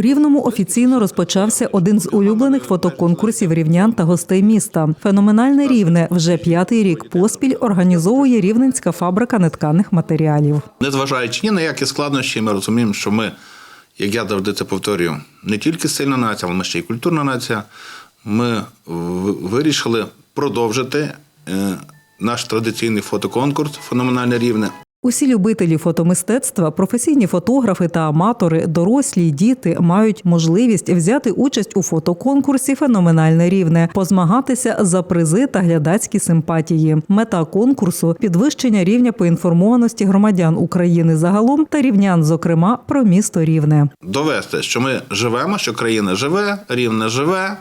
Рівному офіційно розпочався один з улюблених фотоконкурсів рівнян та гостей міста. Феноменальне рівне вже п'ятий рік поспіль організовує рівненська фабрика нетканих матеріалів. Незважаючи ні на які складнощі, ми розуміємо, що ми, як я завжди це повторюю, не тільки сильна нація, але ми ще й культурна нація. Ми вирішили продовжити е, наш традиційний фотоконкурс Феноменальне рівне. Усі любителі фотомистецтва, професійні фотографи та аматори, дорослі й діти мають можливість взяти участь у фотоконкурсі Феноменальне рівне, позмагатися за призи та глядацькі симпатії. Мета конкурсу підвищення рівня поінформованості громадян України загалом та рівнян, зокрема, про місто Рівне. Довести, що ми живемо, що країна живе, рівне живе.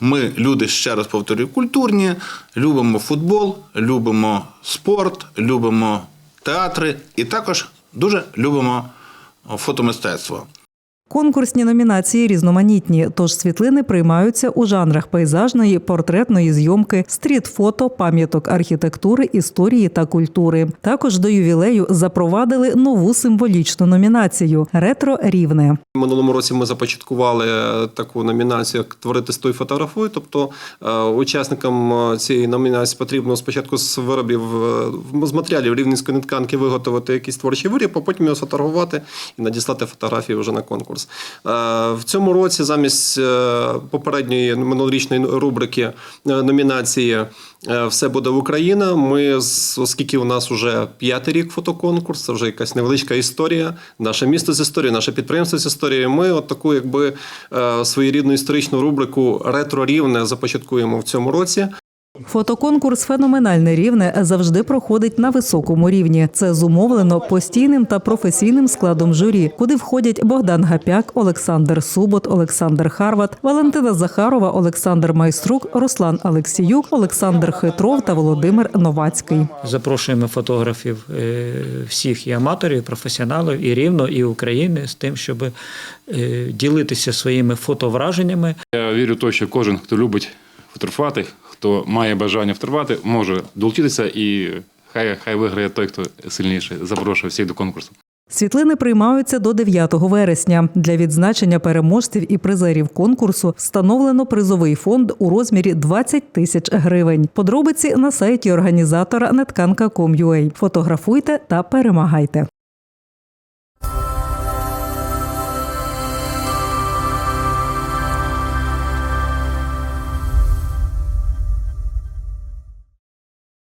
Ми люди, ще раз повторюю, культурні, любимо футбол, любимо спорт, любимо театри і також дуже любимо фотомистецтво. Конкурсні номінації різноманітні, тож світлини приймаються у жанрах пейзажної, портретної зйомки, стріт-фото, пам'яток архітектури, історії та культури. Також до ювілею запровадили нову символічну номінацію ретро рівне. Минулому році ми започаткували е, таку номінацію як Творити стой фотографуй. Тобто е, учасникам е, цієї номінації потрібно спочатку з виробів з матеріалів рівненської нетканки виготовити якийсь творчий виріб, а потім його сфотографувати і надіслати фотографії вже на конкурс. Е, В цьому році замість е, попередньої минулорічної рубрики е, номінації Все буде Україна. Ми, оскільки у нас вже п'ятий рік фотоконкурс, це вже якась невеличка історія. Наше місто з історією, наше підприємство з історією. Ми от таку, якби своєрідну історичну рубрику Ретро рівне започаткуємо в цьому році. Фотоконкурс Феноменальне рівне завжди проходить на високому рівні. Це зумовлено постійним та професійним складом журі, куди входять Богдан Гапяк, Олександр Субот, Олександр Харват, Валентина Захарова, Олександр Майструк, Руслан Алексіюк, Олександр Хитров та Володимир Новацький. Запрошуємо фотографів е, всіх і аматорів, і професіоналів, і рівно, і України з тим, щоб е, ділитися своїми фотовраженнями. Я вірю в те, що кожен, хто любить фотографувати, хто має бажання фотографувати, може долучитися і хай, хай виграє той, хто сильніший. Запрошую всіх до конкурсу. Світлини приймаються до 9 вересня. Для відзначення переможців і призерів конкурсу встановлено призовий фонд у розмірі 20 тисяч гривень. Подробиці на сайті організатора нетканка.com.ua. Фотографуйте та перемагайте.